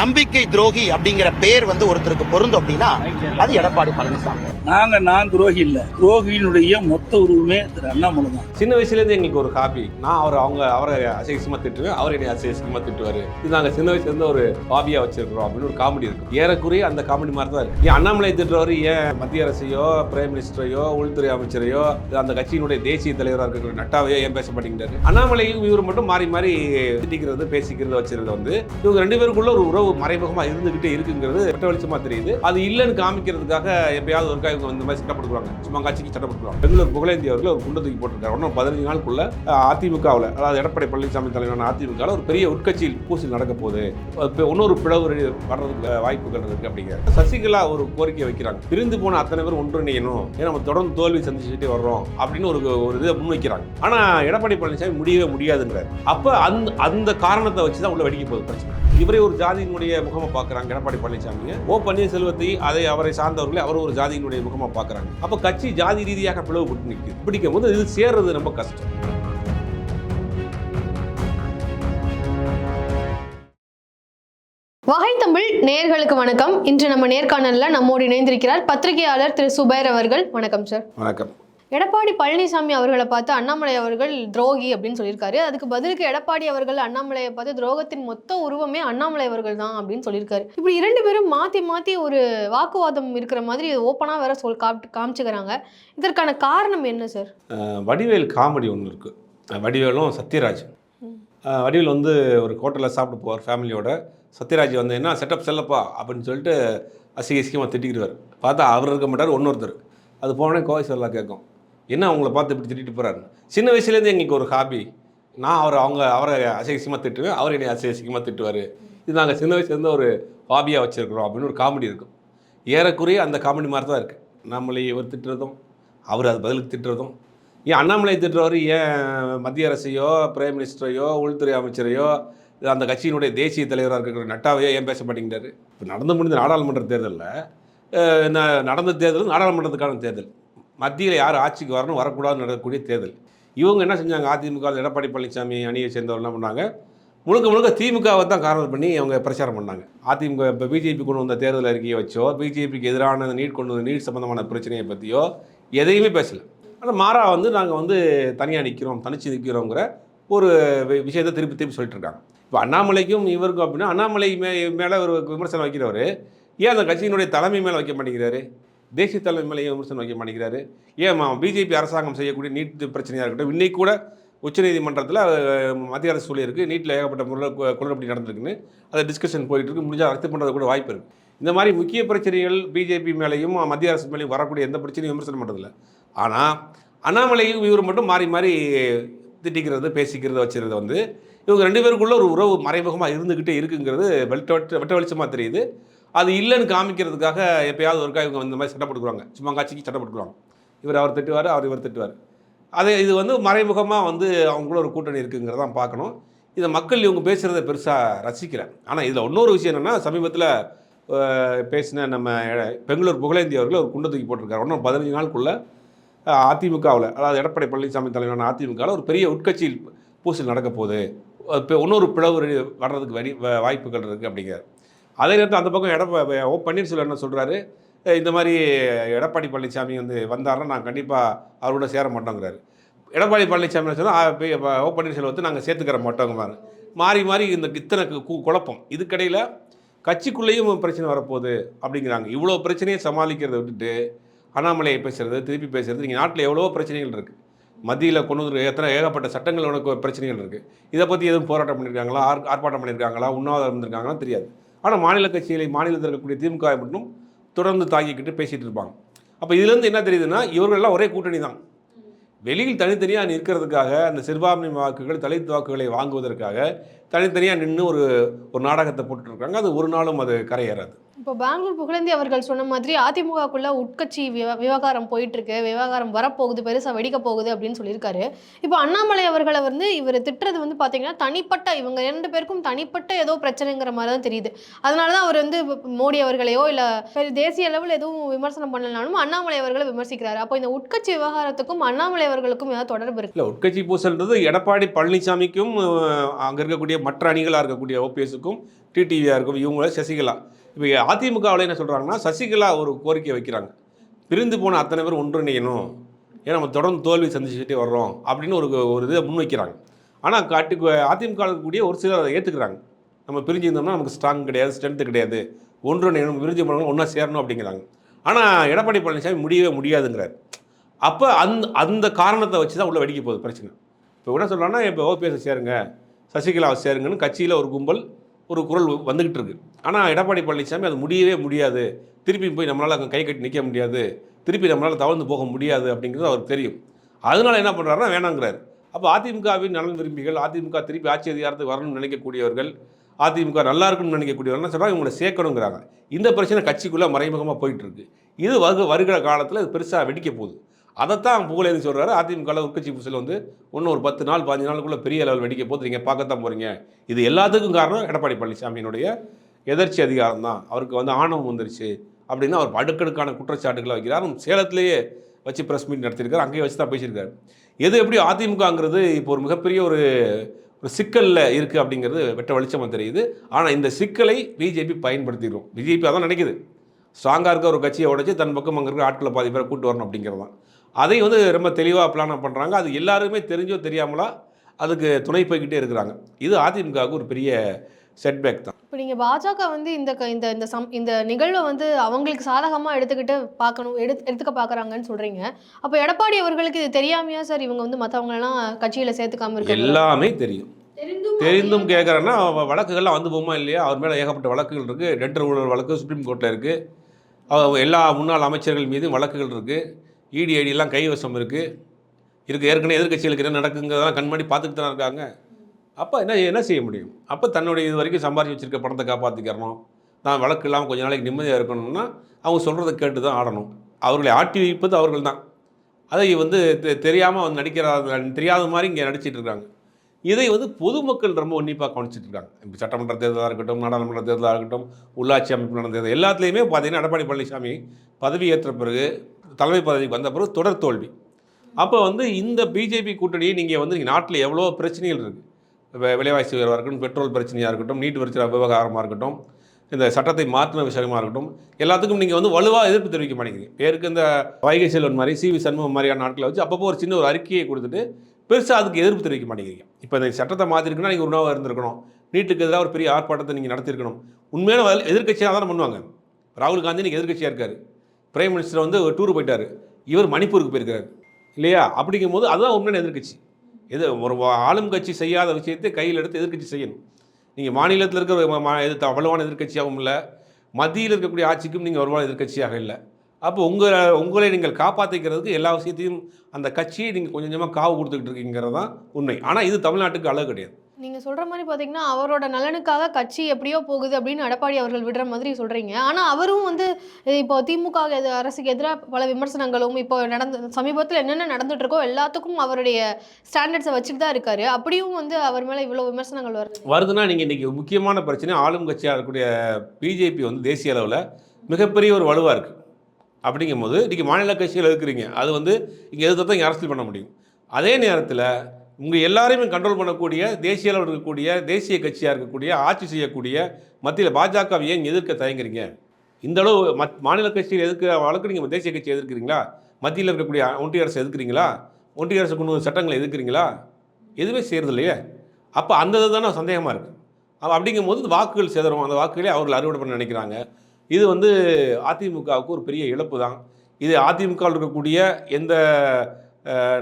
நம்பிக்கை துரோகி அப்படிங்கிற பேர் வந்து ஒருத்தருக்கு பொருந்தும் அப்படின்னா அது எடப்பாடி பழனிசாமி. நாங்க நான் துரோகி இல்ல. துரோகியினுடைய மொத்த உருவமே திரு அண்ணாமலை தான் சின்ன வயசுலேருந்து எங்களுக்கு ஒரு ஹாபி நான் அவர் அவங்க அவரை அசேகமாக திட்டுவேன் அவர் என்னை அசேகமாக திட்டுவார். இது நாங்கள் சின்ன வயசுலேருந்து ஒரு ஹாபியாக வச்சிருக்கிறோம் அப்படின்னு ஒரு காமெடி இருக்கும் ஏறக்குறைய அந்த காமெடி மாதிரி தான் இருக்கு. ஏன் அண்ணாமலை திட்டுறவர் ஏன் மத்திய அரசையோ பிரைம் மினிஸ்டரையோ உள்துறை அமைச்சரையோ அந்த கட்சியினுடைய தேசிய தலைவராக இருக்கிற நட்டாவையோ ஏன் பேச மாட்டேங்கிறாரு? அண்ணாமலையும் இவர் மட்டும் மாறி மாறி திட்டிக்கிறது பேசிக்கிறது வச்சிருக்கிறது வந்து இவங்க ரெண்டு பேருக்குள்ள ஒரு உறவு மறைமுகமாக இருந்துகிட்டே இருக்குங்கிறது வெட்ட வெளிச்சமாக தெரியுது. அது இல்லைன்னு காமிக்கிறதுக்காக எப்பயாவது ஒருக்கா இவங்க இந்த மாதிரி சட்டப்படுத்துவாங்க சும்மா கட்சிக்கு சட்டப்படுத்துவாங்க பெங்களூர் புகழேந்தி அவர்கள் ஒரு குண்டு தூக்கி போட்டிருக்காரு. ஒன்றும் பதினஞ்சு நாளுக்குள்ள அதிமுகவில் அதாவது எடப்பாடி பழனிசாமி தலைவரான அதிமுகவில் ஒரு பெரிய உட்கட்சியில் பூசல் நடக்க போகுது. இன்னொரு பிளவு வர்றதுக்கு வாய்ப்புகள் இருக்கு அப்படிங்கிற. சசிகலா ஒரு கோரிக்கை வைக்கிறாங்க. பிரிந்து போன அத்தனை பேர் ஒன்றிணையணும். ஏன்னா நம்ம தொடர்ந்து தோல்வி சந்திச்சுட்டே வர்றோம் அப்படின்னு ஒரு ஒரு இதை முன்வைக்கிறாங்க. ஆனா எடப்பாடி பழனிசாமி முடியவே முடியாதுன்றாரு. அப்ப அந்த அந்த காரணத்தை வச்சு தான் உள்ள வெடிக்க போகுது பிரச்சனை. இவரே ஒரு ஜாதி ஜாதியினுடைய முகமா பார்க்கறாங்க. எடப்பாடி பழனிசாமியை ஓ பன்னீர்செல்வத்தை அதை அவரை சார்ந்தவர்களை அவர் ஒரு ஜாதியினுடைய முகமா பார்க்கறாங்க. அப்ப கட்சி ஜாதி ரீதியாக பிளவுபட்டு நிற்குது பிடிக்கும் போது இது சேர்றது ரொம்ப கஷ்டம். வகை தமிழ் நேயர்களுக்கு வணக்கம். இன்று நம்ம நேர்காணல்ல நம்மோடு இணைந்திருக்கிறார் பத்திரிகையாளர் திரு சுபைர் அவர்கள். வணக்கம் சார். வணக்கம். எடப்பாடி பழனிசாமி அவர்களை பார்த்து அண்ணாமலை அவர்கள் துரோகி அப்படின்னு சொல்லியிருக்காரு. அதுக்கு பதிலுக்கு எடப்பாடி அவர்கள் அண்ணாமலையை பார்த்து துரோகத்தின் மொத்த உருவமே அண்ணாமலை அவர்கள் தான் அப்படின்னு சொல்லியிருக்காரு. இப்படி இரண்டு பேரும் மாத்தி மாத்தி ஒரு வாக்குவாதம் இருக்கிற மாதிரி ஓப்பனாக வேற சொல் காமிச்சுக்கிறாங்க. இதற்கான காரணம் என்ன சார் வடிவேல் காமெடி ஒன்று இருக்குது வடிவேலும் சத்யராஜ். வடிவேல் வந்து ஒரு ஹோட்டலில் சாப்பிட்டு போவார் ஃபேமிலியோட. சத்யராஜ் வந்து என்ன செட்டப் செல்லப்பா அப்படின்னு சொல்லிட்டு அசிங்க அசிகமாக திட்டிக்கிடுவார். பார்த்தா அவர் இருக்க மாட்டார் இன்னொருத்தர். அது போனே கோவை சொல்லலாம் கேட்கும். என்ன அவங்கள பார்த்து இப்படி திட்டிட்டு போகிறாரு சின்ன வயசுலேருந்து எங்களுக்கு ஒரு ஹாபி நான் அவர் அவங்க அவரை அசிங்கமாக திட்டுவேன் அவர் என்னை அசிங்கமாக திட்டுவார். இது நாங்கள் சின்ன வயசுலேருந்து ஒரு ஹாபியாக வச்சுருக்குறோம் அப்படின்னு ஒரு காமெடி இருக்கும். ஏறக்குறைய அந்த காமெடி மாதிரி தான் இருக்குது நம்மளை இவர் திட்டுறதும் அவர் அது பதிலுக்கு திட்டுறதும். ஏன் அண்ணாமலை திட்டுறவர் ஏன் மத்திய அரசையோ பிரைம் மினிஸ்டரையோ உள்துறை அமைச்சரையோ அந்த கட்சியினுடைய தேசிய தலைவராக இருக்கிற நட்டாவையோ ஏன் பேச மாட்டேங்கிறாரு? இப்போ நடந்து முடிந்த நாடாளுமன்ற தேர்தலில் நடந்த தேர்தல் நாடாளுமன்றத்துக்கான தேர்தல். மத்தியில் யார் ஆட்சிக்கு வரணும் வரக்கூடாதுன்னு நடக்கக்கூடிய தேர்தல். இவங்க என்ன செஞ்சாங்க? அதிமுக எடப்பாடி பழனிசாமி அணியை சேர்ந்தவர் என்ன பண்ணாங்க? முழுக்க முழுக்க திமுகவை தான் காரணம் பண்ணி அவங்க பிரச்சாரம் பண்ணாங்க. அதிமுக இப்போ பிஜேபி கொண்டு வந்த தேர்தல் அறிக்கையை வச்சோ பிஜேபிக்கு எதிரான நீட் கொண்டு வந்த நீட் சம்மந்தமான பிரச்சனையை பற்றியோ எதையுமே பேசல. ஆனால் மாறாக வந்து நாங்கள் வந்து தனியாக நிற்கிறோம் தனிச்சு நிற்கிறோங்கிற ஒரு விஷயத்தை திருப்பி திருப்பி சொல்லிட்டு இருக்காங்க. இப்போ அண்ணாமலைக்கும் இவருக்கும் அப்படின்னா அண்ணாமலை மே மேலே ஒரு விமர்சனம் வைக்கிறவர் ஏன் அந்த கட்சியினுடைய தலைமை மேலே வைக்க மாட்டேங்கிறாரு? தேசிய தலைமை ஏன் விமர்சனம் வைக்க மாட்டேங்கிறாரு ஏன் பிஜேபி அரசாங்கம் செய்யக்கூடிய நீட் பிரச்சனையாக இருக்கட்டும் இன்னைக்கு கூட உச்சநீதிமன்றத்தில் மத்திய அரசு சொல்லியிருக்கு நீட்டில் ஏகப்பட்ட முறையில் குளறுபடி நடந்திருக்குன்னு அதை டிஸ்கஷன் போயிட்டு இருக்கு முடிஞ்சால் ரத்து பண்ணுறது கூட வாய்ப்பு இருக்குது இந்த மாதிரி முக்கிய பிரச்சனைகள் பிஜேபி மேலேயும் மத்திய அரசு மேலேயும் வரக்கூடிய எந்த பிரச்சனையும் விமர்சனம் பண்ணுறதில்ல ஆனால் அண்ணாமலையும் இவர் மட்டும் மாறி மாறி திட்டிக்கிறது பேசிக்கிறது வச்சுருது வந்து இவங்க ரெண்டு பேருக்குள்ள ஒரு உறவு மறைமுகமாக இருந்துக்கிட்டே இருக்குங்கிறது வெட்ட வெட்ட வெட்ட வெளிச்சமாக தெரியுது. அது இல்லைன்னு காமிக்கிறதுக்காக எப்பயாவது ஒருக்கா இவங்க இந்த மாதிரி சட்டை போட்டுக்குவாங்க. சும்மா காட்சிக்கு சட்டை போட்டுக்குவாங்க. இவர் அவர் திட்டுவார் அவர் இவர் திட்டுவார். அதை இது வந்து மறைமுகமாக வந்து அவங்களும் ஒரு கூட்டணி இருக்குங்கிறதான் பார்க்கணும். இதை மக்கள் இவங்க பேசுகிறத பெருசாக ரசிக்கிறேன். ஆனால் இதில் இன்னொரு விஷயம் என்னென்னா சமீபத்தில் பேசின நம்ம பெங்களூர் புகழேந்தி அவர்கள் ஒரு குண்டை தூக்கி போட்டிருக்காரு. இன்னும் பதினஞ்சு நாளுக்குள்ளே அதிமுகவில் அதாவது எடப்பாடி பழனிசாமி தலைவரான அதிமுகவில் ஒரு பெரிய உட்கட்சியில் பூசல் நடக்க போகுது இப்போ இன்னொரு பிளவு வர்றதுக்கு வழி வ- வாய்ப்புகள் இருக்குது அப்படிங்கிறார். அதே நேரத்தில் அந்த பக்கம் எடப்பா ஓ பன்னீர்செல்வம் என்ன சொல்கிறாரு இந்த மாதிரி எடப்பாடி பழனிசாமி வந்து வந்தாருன்னா நான் கண்டிப்பாக அவரோட சேர மாட்டோங்கிறாரு. எடப்பாடி பழனிசாமி சொன்னால் ஓ பன்னீர்செல்வத்தை நாங்கள் சேர்த்துக்கிற மாட்டோங்க மாறி மாறி இந்த இத்தனை கு- குழப்பம். இதுக்கடையில் கட்சிக்குள்ளேயும் பிரச்சனை வரப்போகுது அப்படிங்கிறாங்க. இவ்வளோ பிரச்சனையை சமாளிக்கிறத விட்டுட்டு அண்ணாமலையை பேசுகிறது திருப்பி பேசுறது நீங்கள் நாட்டில் எவ்வளோ பிரச்சனைகள் இருக்குது மத்தியில் கொண்டு வந்து எத்தனை ஏகப்பட்ட சட்டங்கள் உனக்கு பிரச்சனைகள் இருக்குது இதை பற்றி எதுவும் போராட்டம் பண்ணியிருக்காங்களா ஆர் ஆர்ப்பாட்டம் பண்ணியிருக்காங்களா உண்ணாவிரதம் இருந்திருக்காங்களா? தெரியாது. ஆனால் மாநில கட்சிகளை மாநிலத்தில் இருக்கக்கூடிய திமுக மட்டும் தொடர்ந்து தாங்கிக்கிட்டு பேசிகிட்டு இருப்பாங்க. அப்போ இதுலேருந்து என்ன தெரியுதுன்னா இவர்கள்லாம் ஒரே கூட்டணி தான். வெளியில் தனித்தனியாக நிற்கிறதுக்காக அந்த சிறுபான்மை வாக்குகள் தலித் வாக்குகளை வாங்குவதற்காக தனித்தனியாக நின்று ஒரு ஒரு நாடகத்தை போட்டுருக்காங்க அது ஒரு நாளும் அது கரையேறாது. இப்போ பெங்களூர் புகழேந்தி அவர்கள் சொன்ன மாதிரி அதிமுகக்குள்ள உட்கட்சி விவ- விவகாரம் போயிட்டு இருக்கு விவகாரம் வரப்போகுது. பெருசா வெடிக்க போகுது அப்படின்னு சொல்லியிருக்காரு. இப்போ அண்ணாமலை அவர்களை வந்து இவர் திட்டுறது வந்து பாத்தீங்கன்னா தனிப்பட்ட இவங்க ரெண்டு பேருக்கும் தனிப்பட்ட ஏதோ பிரச்சனைங்கிற மாதிரி தான் தெரியுது. அதனால தான் அவர் வந்து மோடி அவர்களையோ இல்ல தேசிய அளவில் எதுவும் விமர்சனம் பண்ணலனாலும் அண்ணாமலை அவர்களை விமர்சிக்கிறாரு. அப்போ இந்த உட்கட்சி விவகாரத்துக்கும் அண்ணாமலை அவர்களுக்கும் ஏதாவது தொடர்பு இருக்கு? உட்கட்சி பூசல்ன்றது எடப்பாடி பழனிசாமிக்கும் அங்கே இருக்கக்கூடிய மற்ற அணிகளாக இருக்கக்கூடிய ஓபிஎஸ்க்கும் டிடிவியாக இருக்கும் இவங்கள சசிகலா. இப்போ அதிமுகவில் என்ன சொல்கிறாங்கன்னா சசிகலா ஒரு கோரிக்கை வைக்கிறாங்க. பிரிந்து போன அத்தனை பேர் ஒன்றிணையணும். ஏன்னா நம்ம தொடர்ந்து தோல்வி சந்திச்சுக்கிட்டே வர்றோம் அப்படின்னு ஒரு ஒரு இதை முன்வைக்கிறாங்க. ஆனால் காட்டு அதிமுக இருக்கக்கூடிய ஒரு சிலர் அதை ஏற்றுக்கிறாங்க நம்ம பிரிஞ்சிருந்தோம்னா நமக்கு ஸ்ட்ராங் கிடையாது ஸ்ட்ரென்த்து கிடையாது. ஒன்றிணையணும் பிரிஞ்சு போனவங்க ஒன்றா சேரணும் அப்படிங்கிறாங்க. ஆனால் எடப்பாடி பழனிசாமி முடியவே முடியாதுங்கிறார். அப்போ அந்த அந்த காரணத்தை வச்சு தான் உள்ளே வெடிக்க போகுது பிரச்சனை. இப்போ என்ன சொல்கிறாங்கன்னா இப்போ ஓபிஎஸ் சேருங்க சசிகலாவை சேருங்கன்னு கட்சியில் ஒரு கும்பல் ஒரு குரல் வந்துக்கிட்டு இருக்கு ஆனால் எடப்பாடி பழனிசாமி அது முடியவே முடியாது. திருப்பி போய் நம்மளால் அங்கே கை கட்டி நிற்க முடியாது. திருப்பி நம்மளால் தவழ்ந்து போக முடியாது அப்படிங்கிறது அவருக்கு தெரியும். அதனால என்ன பண்ணுறாருன்னா வேணாங்கிறார். அப்போ அதிமுகவின் நலன் விரும்பிகள் அதிமுக திருப்பி ஆட்சி அதிகாரத்துக்கு வரணும்னு நினைக்கக்கூடியவர்கள் அதிமுக நல்லா இருக்கும்னு நினைக்கக்கூடியவர்கள் சொல்கிறாங்க இவங்களை சேர்க்கணுங்கிறாங்க. இந்த பிரச்சனை கட்சிக்குள்ளே மறைமுகமாக போயிட்டு இருக்கு இது வருக வருகிற காலத்தில் இது பெருசாக வெடிக்க போகுது. அதைத்தான் புகழேந்து சொல்கிறாரு அதிமுகவில் உட்கட்சி புசில் வந்து இன்னும் ஒரு பத்து நாள் பதினஞ்சு நாளுக்குள்ள பெரிய லெவல் வெடிக்க போது நீங்கள் பார்க்கத்தான் போகிறீங்க இது எல்லாத்துக்கும் காரணம் எடப்பாடி பழனிசாமியினுடைய எதிர்ச்சி அதிகாரம் தான். அவருக்கு வந்து ஆணவம் வந்துருச்சு அப்படின்னு அவர் அடுக்கடுக்கான குற்றச்சாட்டுகளை வைக்கிறார். சேலத்திலேயே வச்சு ப்ரெஸ் மீட் நடத்தியிருக்காரு. அங்கேயே வச்சு தான் பேசியிருக்காரு. எது எப்படி அதிமுகங்கிறது இப்போ ஒரு மிகப்பெரிய ஒரு ஒரு சிக்கலில் இருக்குது அப்படிங்கிறது வெட்ட வெளிச்சமாக தெரியுது. ஆனால் இந்த சிக்கலை பிஜேபி பயன்படுத்திடும். பிஜேபி அதான் நினைக்குது. ஸ்ட்ராங்காக இருக்க ஒரு கட்சியை உடச்சி தன் பக்கம் அங்கே இருக்கிற ஆட்களை பாதி பேரை கூட்டு வரணும் அப்படிங்கிறது தான் அதை வந்து ரொம்ப தெளிவாக பிளான் பண்ணுறாங்க அது எல்லாருமே தெரிஞ்சோ தெரியாமலா அதுக்கு துணை போய்கிட்டே இருக்கிறாங்க. இது அதிமுகவுக்கு ஒரு பெரிய செட்பேக் தான். இப்போ நீங்கள் பாஜக வந்து இந்த க- இந்த இந்த சம் இந்த நிகழ்வை வந்து அவங்களுக்கு சாதகமாக எடுத்துக்கிட்டு பார்க்கணும் எடு எடுத்துக்க பார்க்குறாங்கன்னு சொல்கிறீங்க அப்போ எடப்பாடி அவர்களுக்கு இது தெரியாமையா சார் இவங்க வந்து மற்றவங்களெல்லாம் கட்சியில் சேர்த்துக்காம இருக்காங்க எல்லாமே தெரியும். தெரிந்தும் கேட்குறேன்னா வழக்குகள்லாம் வந்து போமா இல்லையா? அவர் மேலே ஏகப்பட்ட வழக்குகள் இருக்குது டெண்டர் ஊழல் வழக்கு சுப்ரீம் கோர்ட்டில் இருக்குது எல்லா முன்னாள் அமைச்சர்கள் மீதும் வழக்குகள் இருக்குது இடி ஐடியெல்லாம் கைவசம் இருக்குது இருக்குது ஏற்கனவே எதிர்க்கட்சிகளுக்கு என்ன நடக்குங்கிறதெல்லாம் கண்மாடி பார்த்துட்டு தான் இருக்காங்க. அப்போ என்ன என்ன செய்ய முடியும்? அப்போ தன்னுடைய இது வரைக்கும் சம்பாதிச்சு வச்சுருக்க பணத்தை காப்பாற்றிக்கிறணும் தான் வழக்கு இல்லாமல் கொஞ்ச நாளைக்கு நிம்மதியாக இருக்கணும்னா அவங்க சொல்கிறத கேட்டு தான் ஆடணும். அவர்களை ஆட்டி வைப்பது அவர்கள் தான் அதை வந்து தெரியாமல் வந்து நடிக்கிற தெரியாத மாதிரி இங்கே நடிச்சிட்டு இருக்காங்க. இதை வந்து பொதுமக்கள் ரொம்ப உன்னிப்பாக கவனிச்சிட்டு இருக்காங்க. இப்போ சட்டமன்ற தேர்தலாக இருக்கட்டும் நாடாளுமன்ற தேர்தலாக இருக்கட்டும் உள்ளாட்சி அமைப்பு நடந்த தேர்தல் எல்லாத்துலேயுமே பார்த்தீங்கன்னா எடப்பாடி பழனிசாமி பதவி ஏற்ற பிறகு தலைமை பதவிக்கு வந்த பிறகு தொடர் தோல்வி. அப்போ வந்து இந்த பிஜேபி கூட்டணியை நீங்கள் வந்து நீங்கள் நாட்டில் எவ்வளோ பிரச்சனைகள் இருக்குது விலைவாசி உயர்வாக இருக்கட்டும் பெட்ரோல் பிரச்சனையாக இருக்கட்டும் நீட் பிரச்சனை விவகாரமாக இருக்கட்டும் இந்த சட்டத்தை மாற்றின விஷயமாக இருக்கட்டும் எல்லாத்துக்கும் நீங்கள் வந்து வலுவாக எதிர்ப்பு தெரிவிக்க மாட்டேங்கிறீங்க பேருக்கு இந்த வைகை செல்வன் மாதிரி சி வி சண்முகம் மாதிரியான நாட்களை வச்சு அப்பப்போ ஒரு சின்ன ஒரு அறிக்கையை கொடுத்துட்டு பெருசாக அதுக்கு எதிர்ப்பு தெரிவிக்க மாட்டேங்கிறீங்க. இப்போ இந்த சட்டத்தை மாற்றிருக்குன்னா நீங்கள் உணவாக இருந்திருக்கணும். நீட்டுக்கு எதிராக ஒரு பெரிய ஆர்ப்பாட்டத்தை நீங்கள் நடத்திருக்கணும். உண்மையான வல்- எதிர்க்கட்சியாக தானே பண்ணுவாங்க. ராகுல் காந்தி நீங்கள் எதிர்க்கட்சியாக இருக்கார். பிரைம் மினிஸ்டர் வந்து ஒரு டூர் போயிட்டார். இவர் மணிப்பூருக்கு போயிருக்கிறார். இல்லையா? அப்படிங்கும்போது அதுதான் உண்மையான எதிர்க்கட்சி. எது ஒரு வா- ஆளும் கட்சி செய்யாத விஷயத்தை கையில் எடுத்து எதிர்க்கட்சி செய்யணும். நீங்கள் மாநிலத்தில் இருக்கிற ம- வலுவான எதிர்க்கட்சியாகவும் இல்லை மத்தியில் இருக்கக்கூடிய ஆட்சிக்கும் நீங்கள் வலுவான எதிர்கட்சியாக இல்லை. அப்போ உங்களை உங்களை நீங்கள் காப்பாற்றிக்கிறதுக்கு எல்லா விஷயத்தையும் அந்த கட்சியை நீங்கள் கொஞ்சம் கொஞ்சமாக காவு கொடுத்துக்கிட்டு இருக்கீங்கிறது தான் உண்மை. ஆனால் இது தமிழ்நாட்டுக்கு அளவு கிடையாது. நீங்கள் சொல்கிற மாதிரி பார்த்தீங்கன்னா அவரோட நலனுக்காக கட்சி எப்படியோ போகுது அப்படின்னு எடப்பாடி அவர்கள் விடுற மாதிரி சொல்கிறீங்க ஆனால் அவரும் வந்து இப்போ திமுக எது- அரசுக்கு எதிராக பல விமர்சனங்களும் இப்போ நடந்த சமீபத்தில் என்னென்ன நடந்துட்டு இருக்கோ எல்லாத்துக்கும் அவருடைய ஸ்டாண்டர்ட்ஸை வச்சுட்டு தான் இருக்காரு. அப்படியும் வந்து அவர் மேலே இவ்வளோ விமர்சனங்கள் வருது. வருதுன்னா நீங்கள் இன்றைக்கி முக்கியமான பிரச்சனை ஆளும் கட்சியாக இருக்கக்கூடிய பிஜேபி வந்து தேசிய அளவில் மிகப்பெரிய ஒரு வலுவாக இருக்குது அப்படிங்கும்போது இன்றைக்கி மாநில கட்சிகள் இருக்கிறீங்க அது வந்து இங்கே எதிர்த்து தான் இங்கே அரசியல் பண்ண முடியும். அதே நேரத்தில் உங்கள் எல்லாரையுமே கண்ட்ரோல் பண்ணக்கூடிய தேசிய அளவில் இருக்கக்கூடிய தேசிய கட்சியாக இருக்கக்கூடிய ஆட்சி செய்யக்கூடிய மத்தியில் பாஜகவை ஏன் எதிர்க்க தயங்குறீங்க? இந்த அளவு மத் மாநில கட்சியில் எதிர்க்க அளவுக்கு நீங்கள் தேசிய கட்சி எதிர்க்கிறீங்களா? மத்தியில் இருக்கக்கூடிய ஒன்றிய அரசு எதிர்க்கிறீங்களா? ஒன்றிய அரசு கொண்டு வந்த சட்டங்களை எதிர்க்கிறீங்களா? எதுவுமே செய்கிறது இல்லையே அப்போ அந்த இது தானே சந்தேகமாக இருக்குது அப்போ அப்படிங்கும்போது வாக்குகள் சேதரும் அந்த வாக்குகளே அவர்கள் அறுவடை பண்ண நினைக்கிறாங்க. இது வந்து அதிமுகவுக்கு ஒரு பெரிய இழப்பு தான். இது அதிமுகவில் இருக்கக்கூடிய எந்த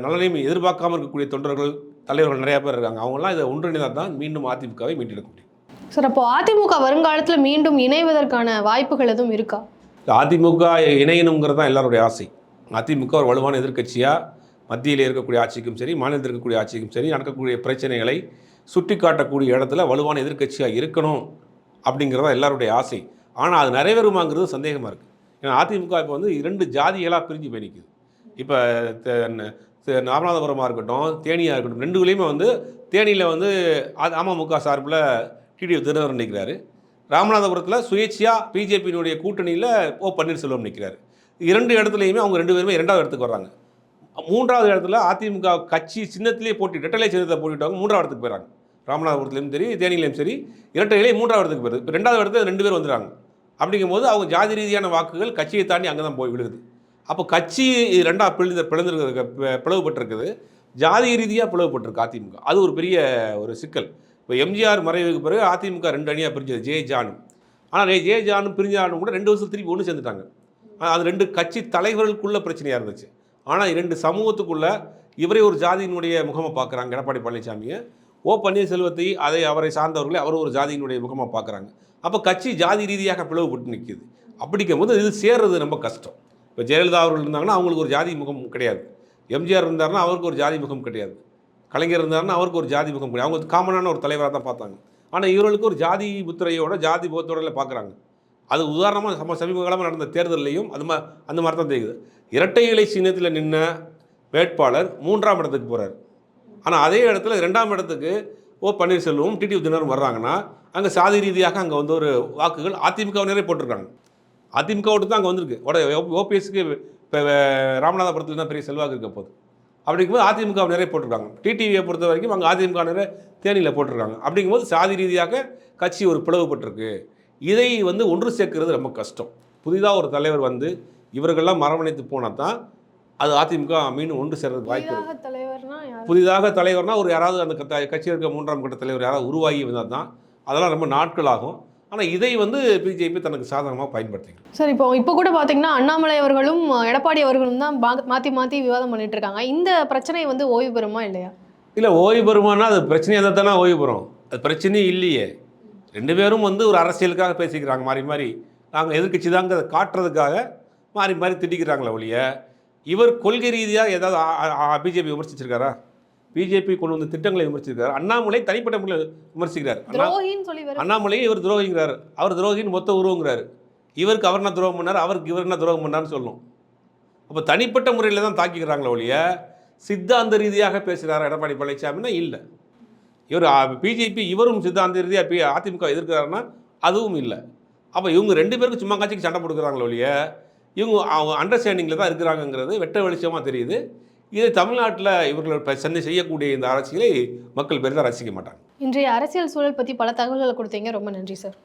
நலனையும் எதிர்பார்க்காம இருக்கக்கூடிய தொண்டர்கள் தலைவர்கள் நிறையா பேர் இருக்காங்க. அவங்களாம் இதை ஒன்றிணைந்தால் தான் மீண்டும் அதிமுகவை மீட்டெடுக்க முடியும். சார் அப்போ அதிமுக வருங்காலத்தில் மீண்டும் இணைவதற்கான வாய்ப்புகள் எதுவும் இருக்கா? அதிமுக இணையணுங்கிறது தான் எல்லாருடைய ஆசை. அதிமுக ஒரு வலுவான எதிர்க்கட்சியாக மத்தியில் இருக்கக்கூடிய ஆட்சிக்கும் சரி மாநிலத்தில் இருக்கக்கூடிய ஆட்சிக்கும் சரி நடக்கக்கூடிய பிரச்சனைகளை சுட்டி காட்டக்கூடிய இடத்துல வலுவான எதிர்க்கட்சியாக இருக்கணும் அப்படிங்கிறது எல்லாருடைய ஆசை. ஆனால் அது நிறைவேறுமாங்கிறது சந்தேகமாக இருக்குது ஏன்னா அதிமுக இப்போ வந்து இரண்டு ஜாதிகளாக பிரிஞ்சு போய் நிற்குது இப்போ ராமநாதபுரமாக இருக்கட்டும் தேனியாக இருக்கட்டும் ரெண்டுகளையுமே வந்து தேனியில் வந்து அது அமமுக சார்பில் டிடிவி தினகரன் நிற்கிறாரு ராமநாதபுரத்தில் சுயேட்சையாக பிஜேபியினுடைய கூட்டணியில் ஓ பன்னீர்செல்வம் நிற்கிறார் இரண்டு இடத்துலையுமே அவங்க ரெண்டு பேருமே இரண்டாவது இடத்துக்கு வர்றாங்க. மூன்றாவது இடத்துல அதிமுக கட்சி சின்னத்திலே போட்டி ரெட்டலை சின்னத்தை போட்டிட்டவங்க மூன்றாவது இடத்துக்கு போயிடறாங்க ராமநாதபுரத்துலேயும் சரி தேனிலையும் சரி இரட்டையிலேயே மூன்றாவது இடத்துக்கு போயிருது இப்போ ரெண்டாவது இடத்துல ரெண்டு பேர் வந்துடுறாங்க. அப்படிங்கும்போது அவங்க ஜாதி ரீதியான வாக்குகள் கட்சியை தாண்டி அங்கே தான் போய் விழுகுது. அப்போ கட்சி ரெண்டாக பிளந்து பிளந்துருக்கு பிளவுபட்டிருக்குது. ஜாதி ரீதியாக பிளவுபட்டிருக்கு அதிமுக. அது ஒரு பெரிய ஒரு சிக்கல். இப்போ எம்ஜிஆர் மறைவுக்கு பிறகு அதிமுக ரெண்டு அணியாக பிரிஞ்சது ஜே ஜானும். ஆனால் ஜே ஜானும் பிரிஞ்சானும் கூட ரெண்டு வருஷம் திருப்பி ஒன்று சேர்ந்துட்டாங்க. அது ரெண்டு கட்சி தலைவர்களுக்குள்ள பிரச்சனையாக இருந்துச்சு. ஆனால் இரண்டு சமூகத்துக்குள்ளே இவரே ஒரு ஜாதியினுடைய முகமாக பார்க்குறாங்க எடப்பாடி பழனிசாமியை. ஓ பன்னீர்செல்வத்தை அதை அவரை சார்ந்தவர்களே அவர் ஒரு ஜாதியினுடைய முகமாக பார்க்குறாங்க அப்போ கட்சி ஜாதி ரீதியாக பிளவுபட்டு நிற்கிது அப்படிங்கும் போது இது சேர்றது ரொம்ப கஷ்டம். இப்போ ஜெயலலிதா அவர்கள் இருந்தாங்கன்னா அவங்களுக்கு ஒரு ஜாதி முகம் கிடையாது. எம்ஜிஆர் இருந்தாருன்னா அவருக்கு ஒரு ஜாதி முகம் கிடையாது. கலைஞர் இருந்தாருன்னா அவருக்கு ஒரு ஜாதி முகம் கிடையாது. அவங்க காமனான ஒரு தலைவராக தான் பார்த்தாங்க. ஆனால் இவர்களுக்கு ஒரு ஜாதி முத்திரையோட ஜாதி முகத்தோட பார்க்குறாங்க. அது உதாரணமாக சம சமீப காலமாக நடந்த தேர்தல்லையும் அது மா அந்த மாதிரி தான் தெரியுது. இரட்டை இலை சின்னத்தில் நின்ன வேட்பாளர் மூன்றாம் இடத்துக்கு போகிறார் ஆனால் அதே இடத்துல ரெண்டாம் இடத்துக்கு ஓ பன்னீர்செல்வம் டிடி தினரும் வர்றாங்கன்னா அங்கே சாதி ரீதியாக அங்கே வந்து ஒரு வாக்குகள் அதிமுகவினரே போட்டிருக்காங்க. அதிமுக ஓட்டு தான் அங்கே வந்திருக்கு. உட ஓபிஎஸ்க்கு இப்போ ராமநாதபுரத்தில் தான் பெரிய செல்வாக்கு இருக்க போகுது. அப்படிங்கும்போது அதிமுக நிறைய போட்டிருக்காங்க. டிடிவியை பொறுத்த வரைக்கும் அங்கே அதிமுக நிறைய தேனியில் போட்டிருக்காங்க. அப்படிங்கும்போது சாதி ரீதியாக கட்சி ஒரு பிளவுபட்டிருக்கு. இதை வந்து ஒன்று சேர்க்கிறது ரொம்ப கஷ்டம். புதிதாக ஒரு தலைவர் வந்து இவர்கள்லாம் மரவணைத்து போனால் தான் அது அதிமுக மீண்டும் ஒன்று சேர்றதுக்கு வாய்ப்பு. புதிதாக தலைவர்னா ஒரு யாராவது அந்த கட்சியில் இருக்க மூன்றாம் கட்ட தலைவர் யாராவது உருவாகி வந்தால் தான் அதெல்லாம் ரொம்ப நாட்கள் ஆகும். ஆனால் இதை வந்து பிஜேபி தனக்கு சாதகமாக பயன்படுத்திக்கணும் சார் இப்போ இப்போ கூட பார்த்தீங்கன்னா அண்ணாமலை அவர்களும் எடப்பாடி அவர்களும் தான் மாத்தி மாத்தி விவாதம் பண்ணிட்டு இருக்காங்க. இந்த பிரச்சனை வந்து ஓய்வு பெறுமா இல்லையா? இல்லை ஓய்வு பெறுமானா அது பிரச்சனையாக தான் தானே ஓய்வு பெறும். அது பிரச்சனையே இல்லையே. ரெண்டு பேரும் வந்து ஒரு அரசியலுக்காக பேசிக்கிறாங்க மாறி மாறி. நாங்கள் எதிர்க்கட்சி தாங்க அதை காட்டுறதுக்காக மாறி மாறி திட்டிக்கிறாங்களே ஒழிய இவர் கொள்கை ரீதியாக ஏதாவது பிஜேபி விமர்சிச்சிருக்காரா? பிஜேபி கொண்டு வந்த திட்டங்களை விமர்சிச்சிருக்காரு அண்ணாமலை தனிப்பட்ட முறையில் விமர்சிக்கிறார். அண்ணாமலையை இவர் துரோகிங்கிறார். அவர் துரோகின்னு மொத்த உருவங்கிறாரு. இவருக்கு அவர் என்ன துரோகம் பண்ணார்? அவருக்கு இவர் என்ன துரோகம் பண்ணார்னு சொல்லணும். அப்போ தனிப்பட்ட முறையில் தான் தாக்கிக்கிறாங்களே ஒழிய சித்தாந்த ரீதியாக பேசுகிறார் எடப்பாடி பழனிசாமின்னா இல்லை. இவர் பிஜேபி இவரும் சித்தாந்த ரீதியாக அதிமுக எதிர்க்கிறாருன்னா அதுவும் இல்லை. அப்போ இவங்க ரெண்டு பேருக்கு சும்மா காட்சிக்கு சண்டை போட்டுக்கிறாங்களே ஒழிய இவங்க அவங்க அண்டர்ஸ்டாண்டிங்கில் தான் இருக்கிறாங்கிறது வெட்ட வெளிச்சமாக தெரியுது. இதை தமிழ்நாட்டில் இவர்கள் இப்ப சென்னை செய்யக்கூடிய இந்த அரசியலை மக்கள் பெரிதாக ரசிக்க மாட்டாங்க. இன்றைய அரசியல் சூழல் பற்றி பல தகவல்களை கொடுத்தீங்க. ரொம்ப நன்றி சார்.